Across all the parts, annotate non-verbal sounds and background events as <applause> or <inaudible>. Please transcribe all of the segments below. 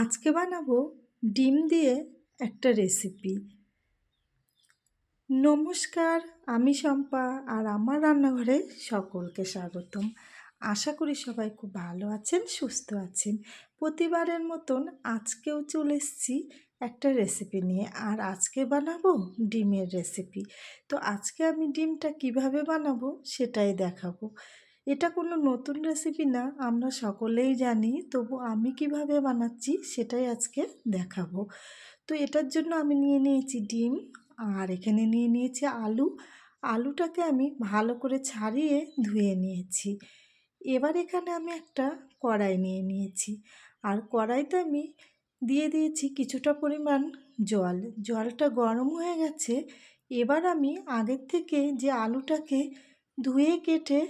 আজকে বানাবো ডিম দিয়ে একটা রেসিপি নমস্কার, আমি শম্পা আর আমার রান্নাঘরে সকলকে স্বাগতম। আশা করি সবাই খুব ভালো আছেন, সুস্থ আছেন। প্রতিবারের মতন আজকেও চলে এসেছি একটা রেসিপি নিয়ে আর আজকে বানাবো ডিমের রেসিপি তো আজকে আমি ডিমটা কীভাবে বানাবো সেটাই দেখাবো। এটা কোনো নতুন রেসিপি না, আমরা সকলেই জানি, তবু আমি কীভাবে বানাচ্ছি সেটাই আজকে দেখাবো। তো এটার জন্য আমি নিয়ে নিয়েছি ডিম, আর এখানে নিয়ে নিয়েছি আলু। আলুটাকে আমি ভালো করে ছাড়িয়ে ধুয়ে নিয়েছি। এবার এখানে আমি একটা কড়াই নিয়ে নিয়েছি। আর কড়াইতে আমি দিয়ে দিয়েছি কিছুটা পরিমাণ জল। জলটা গরম হয়ে গেছে, এবার আমি আগের থেকে যে আলুটাকে ধুয়ে কেটে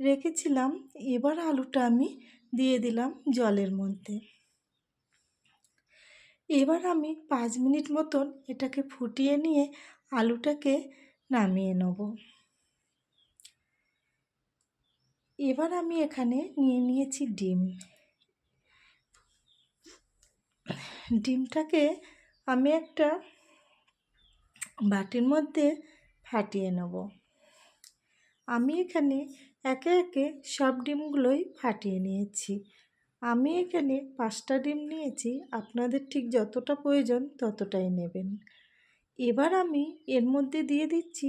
রেখেছিলাম, এবার আলুটা আমি দিয়ে দিলাম জলের মধ্যে। এবার আমি পাঁচ মিনিট মতন এটাকে ফুটিয়ে নিয়ে আলুটাকে নামিয়ে নেব। এবার আমি এখানে নিয়ে নিয়েছি ডিম। ডিমটাকে আমি একটা বাটির মধ্যে ফাটিয়ে নেব। আমি এখানে একে একে সব ডিমগুলোই ফাটিয়ে নিয়েছি। আমি এখানে পাঁচটা ডিম নিয়েছি, আপনাদের ঠিক যতটা প্রয়োজন ততটাই নেবেন। এবার আমি এর মধ্যে দিয়ে দিচ্ছি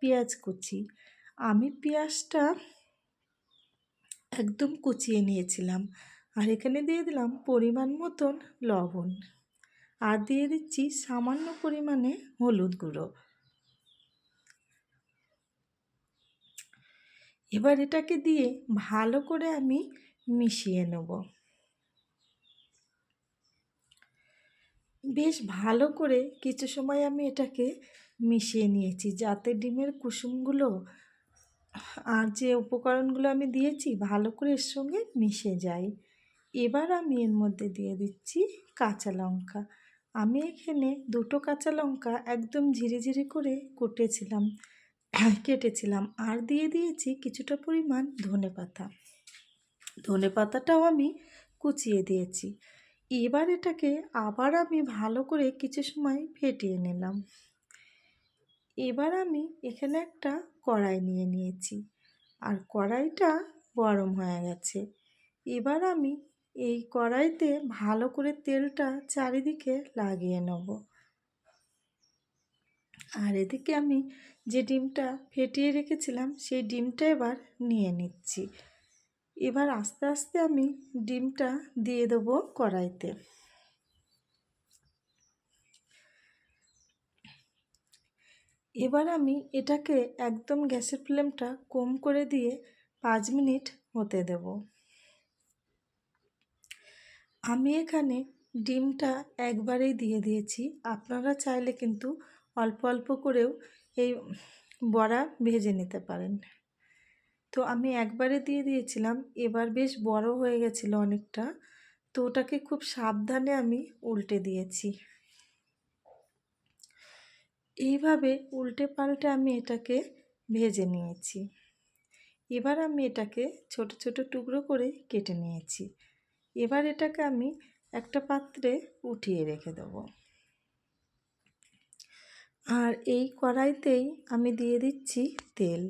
পেঁয়াজ কুচি। আমি পেঁয়াজটা একদম কুচিয়ে নিয়েছিলাম আর এখানে দিয়ে দিলাম পরিমাণ মতন লবণ। আর দিয়ে দিচ্ছি সামান্য পরিমাণে হলুদ গুঁড়ো। এবার এটাকে দিয়ে ভালো করে আমি মিশিয়ে নেব। বেশ ভালো করে কিছু সময় আমি এটাকে মিশিয়ে নিয়েছি যাতে ডিমের কুসুমগুলো, আর যে উপকরণগুলো আমি দিয়েছি ভালো করে এর সঙ্গে মিশে যায়। এবার আমি এর মধ্যে দিয়ে দিচ্ছি কাঁচা লঙ্কা। আমি এখানে দুটো কাঁচা লঙ্কা একদম ঝিরি ঝিরি করে কুটেছিলাম। কেটেছিলাম। আর দিয়ে দিয়েছি কিছুটা পরিমাণ ধনে পাতা। ধনে পাতাটাও আমি কুচিয়ে দিয়েছি। এবার এটাকে আবার আমি ভালো করে কিছু সময় ফেটিয়ে নিলাম। এবার আমি এখানে একটা কড়াই নিয়ে নিয়েছি। আর কড়াইটা গরম হয়ে গেছে। এবার আমি এই কড়াইতে ভালো করে তেলটা চারিদিকে লাগিয়ে নেব। আর এদিকে আমি যে ডিমটা ফেটিয়ে রেখেছিলাম, সেই ডিমটা এবার নিয়ে নিচ্ছি। এবার আস্তে আস্তে আমি ডিমটা দিয়ে দেবো কড়াইতে। এবার আমি এটাকে একদম গ্যাসের ফ্লেমটা কম করে দিয়ে পাঁচ মিনিট হতে দেব। আমি এখানে ডিমটা একবারেই দিয়ে দিয়েছি। আপনারা চাইলে কিন্তু অল্প অল্প করেও এই বড়া ভেজে নিতে পারেন। তো আমি একবারে দিয়ে দিয়েছিলাম, এবার বেশ বড় হয়ে গেছিল অনেকটা, তো ওটাকে খুব সাবধানে আমি উল্টে দিয়েছি। এইভাবে উল্টে পাল্টে আমি এটাকে ভেজে নিয়েছি। এবার আমি এটাকে ছোট ছোট টুকরো করে কেটে নিয়েছি। এবার এটাকে আমি একটা পাত্রে উঠিয়ে রেখে দেবো। আর এই কড়াইতেই আমি দিয়ে দিচ্ছি তেল।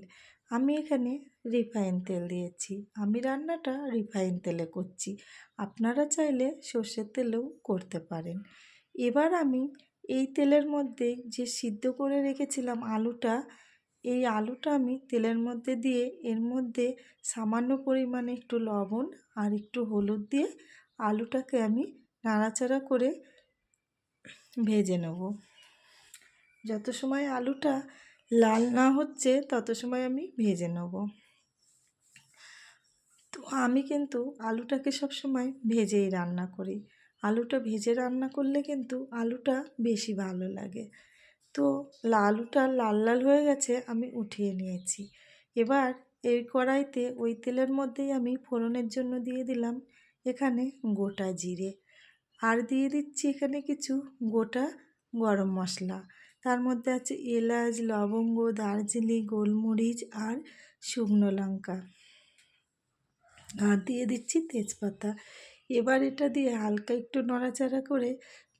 আমি এখানে রিফাইন তেল দিয়েছি। আমি রান্নাটা রিফাইন তেলে করছি। আপনারা চাইলে সর্ষের তেলেও করতে পারেন। এবার আমি এই তেলের মধ্যে যে সিদ্ধ করে রেখেছিলাম আলুটা, এই আলুটা আমি তেলের মধ্যে দিয়ে এর মধ্যে সামান্য পরিমাণে একটু লবণ আর একটু হলুদ দিয়ে আলুটাকে আমি নাড়াচাড়া করে ভেজে নেব। যত সময় আলুটা লাল না হচ্ছে, তত সময় আমি ভেজে নেব। তো আমি কিন্তু আলুটাকে সব সময় ভেজেই রান্না করি। আলুটা ভেজে রান্না করলে কিন্তু আলুটা বেশি ভালো লাগে। তো আলুটা লাল লাল হয়ে গেছে, আমি উঠিয়ে নিয়েছি। এবার এই কড়াইতে ওই তেলের মধ্যেই আমি ফোড়নের জন্য দিয়ে দিলাম এখানে গোটা জিরে। আর দিয়ে দিচ্ছি এখানে কিছু গোটা গরম মশলা। তার মধ্যে আছে এলাচ, লবঙ্গ দার্জিলিং গোলমরিচ আর শুকনো লঙ্কা। আর দিয়ে দিচ্ছি তেজপাতা। এবার এটা দিয়ে হালকা একটু নড়াচাড়া করে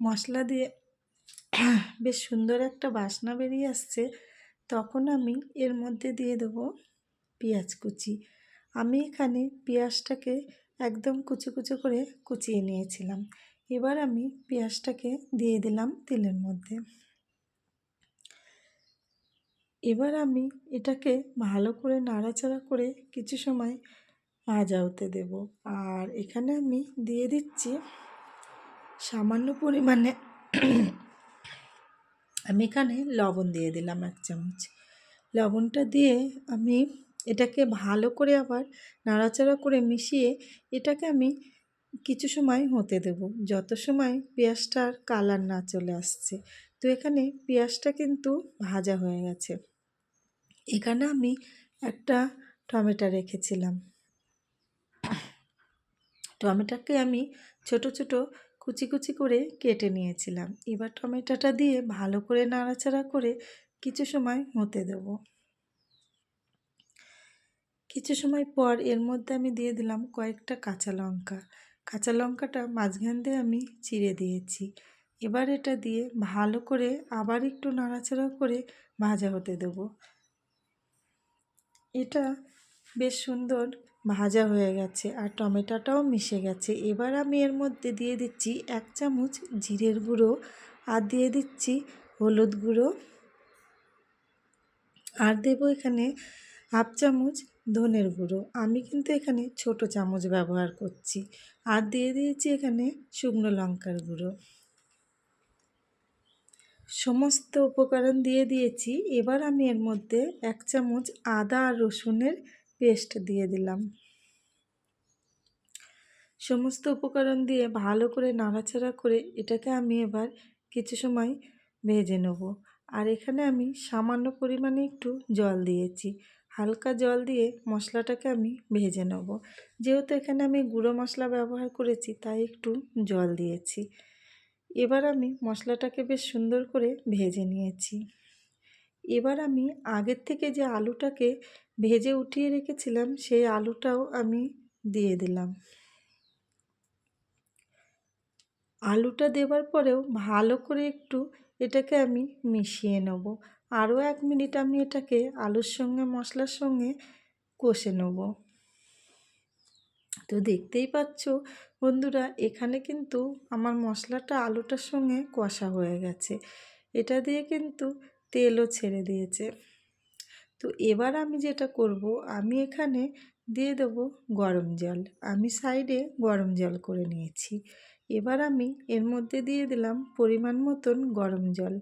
মশলা দিয়ে <clears throat> বেশ সুন্দর একটা বাসনা বেরিয়ে আসছে। তখন আমি এর মধ্যে দিয়ে দেবো পেঁয়াজ কুচি। আমি এখানে পেঁয়াজটাকে একদম কুচো কুচো করে কুচিয়ে নিয়েছিলাম। এবার আমি পেঁয়াজটাকে দিয়ে দিলাম তেলের মধ্যে। এবার আমি এটাকে ভালো করে নাড়াচাড়া করে কিছু সময় ভাজা হতে দেব। আর এখানে আমি দিয়ে দিচ্ছি সামান্য পরিমাণে আমি এখানে লবণ দিয়ে দিলাম এক চামচ। লবণটা দিয়ে আমি এটাকে ভালো করে আবার নাড়াচাড়া করে মিশিয়ে এটাকে আমি কিছু সময় হতে দেব। যত সময় পেঁয়াজটার কালার না চলে আসছে। তো এখানে পেঁয়াজটা কিন্তু ভাজা হয়ে গেছে। এখানে আমি একটা টমেটো রেখেছিলাম। টমেটোকে আমি ছোট ছোট, কুচি কুচি করে কেটে নিয়েছিলাম। এবার টমেটোটা দিয়ে ভালো করে নাড়াচাড়া করে কিছু সময় হতে দেব। কিছু সময় পর এর মধ্যে আমি দিয়ে দিলাম কয়েকটা কাঁচা লঙ্কা। কাঁচা লঙ্কাটা মাঝখান দিয়ে আমি চিড়ে দিয়েছি। এবার এটা দিয়ে ভালো করে আবার একটু নাড়াচাড়া করে ভাজা হতে দেব। এটা বেশ সুন্দর ভাজা হয়ে গেছে আর টমেটোটাও মিশে গেছে। এবার আমি এর মধ্যে দিয়ে দিচ্ছি এক চামচ জিরের গুঁড়ো আর দিয়ে দিচ্ছি হলুদ গুঁড়ো। আর দেবো এখানে হাফ চামচ ধনের গুঁড়ো। আমি কিন্তু এখানে ছোট চামচ ব্যবহার করছি। আর দিয়ে দিয়েছি এখানে শুকনো লঙ্কার গুঁড়ো। সমস্ত উপকরণ দিয়ে দিয়েছি। এবার আমি এর মধ্যে এক চামচ আদা আর রসুনের পেস্ট দিয়ে দিলাম। সমস্ত উপকরণ দিয়ে ভালো করে নাড়াচাড়া করে এটাকে আমি এবার কিছু সময় ভেজে নেব। আর এখানে আমি সামান্য পরিমাণে একটু জল দিয়েছি। হালকা জল দিয়ে মশলাটাকে আমি ভেজে নেব। যেহেতু এখানে আমি গুঁড়ো মশলা ব্যবহার করেছি, তাই একটু জল দিয়েছি। এবার আমি মশলাটাকে বেশ সুন্দর করে ভেজে নিয়েছি। এবার আমি আগের থেকে যে আলুটাকে ভেজে উঠিয়ে রেখেছিলাম, সেই আলুটাও আমি দিয়ে দিলাম। আলুটা দেওয়ার পরেও ভালো করে একটু এটাকে আমি মিশিয়ে নেব। আরও এক মিনিট আমি এটাকে আলুর সঙ্গে, মশলার সঙ্গে কষে নেব। তো দেখতেই পাচ্ছ বন্ধুরা, এখানে কিন্তু আমার মশলাটা আলুটার সঙ্গে কষা হয়ে গেছে। এটা দিয়ে কিন্তু তেলও ছেড়ে দিয়েছে। তো এবার আমি যেটা করব, আমি এখানে দিয়ে দেবো গরম জল। আমি সাইডে গরম জল করে নিয়েছি। এবার আমি এর মধ্যে দিয়ে দিলাম পরিমাণ মতন গরম জল।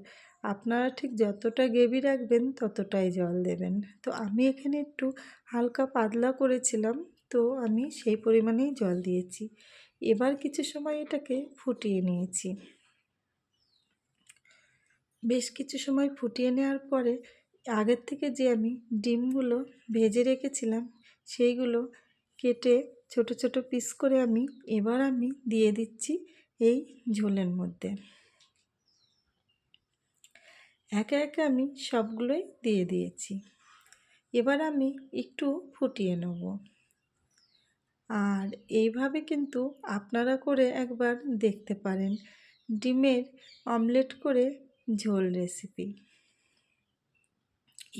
আপনারা ঠিক যতটা গ্রেভি রাখবেন ততটাই জল দেবেন। তো আমি এখানে একটু হালকা পাতলা করেছিলাম। তো আমি সেই পরিমাণেই জল দিয়েছি। এবার কিছু সময় এটাকে ফুটিয়ে নিয়েছি। বেশ কিছু সময় ফুটিয়ে নেওয়ার পরে আগের থেকে যে আমি ডিমগুলো ভেজে রেখেছিলাম, সেইগুলো কেটে ছোট ছোট পিস করে আমি এবার আমি দিয়ে দিচ্ছি এই ঝোলের মধ্যে। একে একে আমি সবগুলোই দিয়ে দিয়েছি। এবার আমি একটু ফুটিয়ে নেব। আর এইভাবে কিন্তু আপনারা করে একবার দেখতে পারেন ডিমের অমলেট করে ঝোল রেসিপি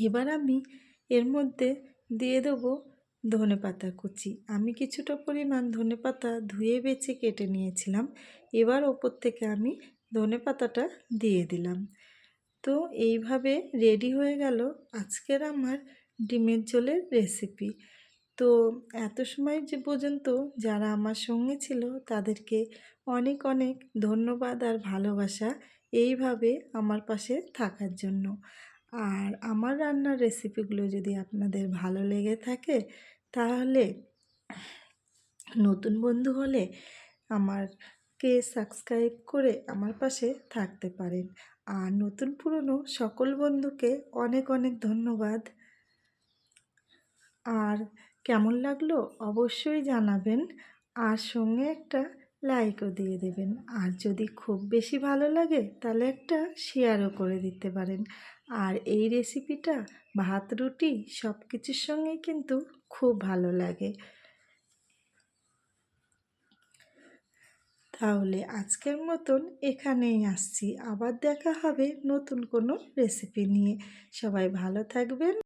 এবার আমি এর মধ্যে দিয়ে দেবো ধনে পাতা কুচি। আমি কিছুটা পরিমাণ ধনে পাতা ধুয়ে বেছে কেটে নিয়েছিলাম। এবার ওপর থেকে আমি ধনে পাতাটা দিয়ে দিলাম। তো এইভাবে রেডি হয়ে গেল আজকের আমার ডিমের ঝোলের রেসিপি তো এত সময় যে পর্যন্ত যারা আমার সঙ্গে ছিল তাদেরকে অনেক অনেক ধন্যবাদ আর ভালোবাসা এইভাবে আমার পাশে থাকার জন্য। আর আমার রান্নার রেসিপিগুলো যদি আপনাদের ভালো লেগে থাকে, তাহলে নতুন বন্ধু হলে আমারকে সাবস্ক্রাইব করে আমার পাশে থাকতে পারেন। আর নতুন পুরনো সকল বন্ধুকে অনেক অনেক ধন্যবাদ। আর কেমন লাগল অবশ্যই জানাবেন। আর সঙ্গে একটা লাইকও দিয়ে দেবেন। আর যদি খুব বেশি ভালো লাগে তাহলে একটা শেয়ারও করে দিতে পারেন। আর এই রেসিপিটা ভাত, রুটি সব কিছুর সঙ্গেই কিন্তু খুব ভালো লাগে। তাহলে আজকের মতন এখানেই আসছি। আবার দেখা হবে নতুন কোনো রেসিপি নিয়ে। সবাই ভালো থাকবেন।